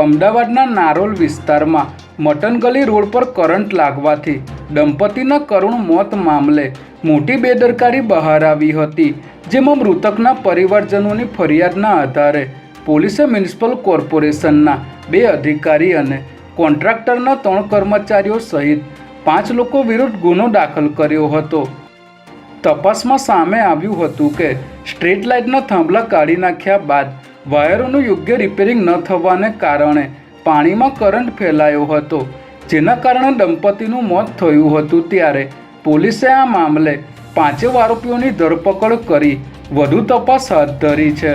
અમદાવાદના નારોલ વિસ્તારમાં મટનગલી રોડ પર કરંટ લાગવાથી દંપતીના કરુણ મોત મામલે મોટી બેદરકારી બહાર આવી હતી, જેમાં મૃતકના પરિવારજનોની ફરિયાદના આધારે પોલીસે મ્યુનિસિપલ કોર્પોરેશનના બે અધિકારી અને કોન્ટ્રાક્ટરના ત્રણ કર્મચારીઓ સહિત પાંચ લોકો વિરુદ્ધ ગુનો દાખલ કર્યો હતો. તપાસમાં સામે આવ્યું હતું કે સ્ટ્રીટ લાઇટના થાંભલા કાઢી નાખ્યા બાદ વાયરોનું યોગ્ય રિપેરિંગ ન થવાને કારણે પાણીમાં કરંટ ફેલાયો હતો. જેના કારણે દંપતીનું મોત થયું હતું ત્યારે પોલીસે આ મામલે પાંચેય આરોપીઓની ધરપકડ કરી વધુ તપાસ હાથ ધરી છે.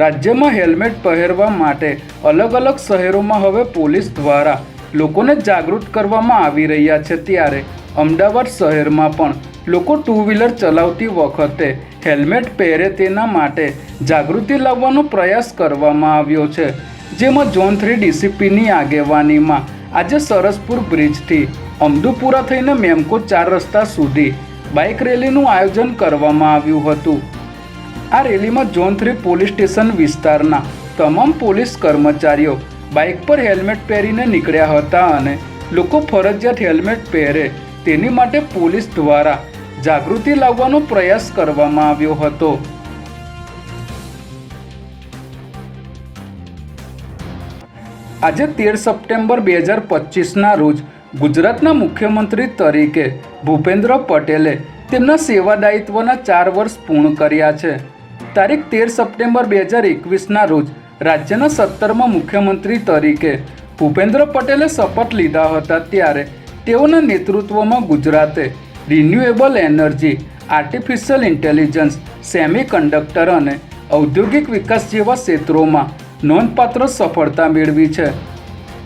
રાજ્યમાં હેલ્મેટ પહેરવા માટે અલગ અલગ શહેરોમાં હવે પોલીસ દ્વારા લોકોને જાગૃત કરવામાં આવી રહ્યા છે ત્યારે અમદાવાદ શહેરમાં પણ લોકો ટુ વ્હીલર ચલાવતી વખતે હેલ્મેટ પહેરે તેના માટે જાગૃતિ લાવવાનો પ્રયાસ કરવામાં આવ્યો છે. જેમાં ઝોન થ્રી ડીસીપીની આગેવાનીમાં આજે સરસપુર બ્રિજથી અમદુપુરા થઈને મેમકો ચાર રસ્તા સુધી બાઇક રેલીનું આયોજન કરવામાં આવ્યું હતું. આ રેલીમાં ઝોન થ્રી પોલીસ સ્ટેશન વિસ્તારના તમામ પોલીસ કર્મચારીઓ બાઇક પર હેલ્મેટ પહેરીને નીકળ્યા હતા અને લોકો ફરજિયાત હેલ્મેટ પહેરે તેની માટે પોલીસ દ્વારા જાગૃતિ લાવવાનો પ્રયાસ કરવામાં આવ્યો હતો. આજે તેર સપ્ટેમ્બર બે હજાર પચીસના રોજ ગુજરાતના મુખ્યમંત્રી તરીકે ભૂપેન્દ્ર પટેલે તેમના સેવાદાયિત્વના ચાર વર્ષ પૂર્ણ કર્યા છે. તારીખ તેર સપ્ટેમ્બર બે હજાર એકવીસના રોજ રાજ્યના સત્તરમાં મુખ્યમંત્રી તરીકે ભૂપેન્દ્ર પટેલે શપથ લીધા હતા ત્યારે તેઓના નેતૃત્વમાં ગુજરાતે renewable energy artificial intelligence semiconductor અને ઔદ્યોગિક વિકાસ જેવા ક્ષેત્રોમાં નોંધપાત્ર સફળતા મેળવી છે.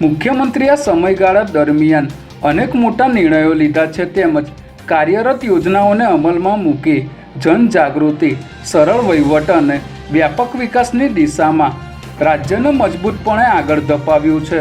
મુખ્યમંત્રી આ સમયગાળા દરમિયાન અનેક મોટા નિર્ણયો લીધા છે તેમજ કાર્યરત યોજનાઓને અમલમાં મૂકી જનજાગૃતિ, સરળ વહીવટ અને વ્યાપક વિકાસની દિશામાં રાજ્યને મજબૂતપણે આગળ ધપાવ્યું છે.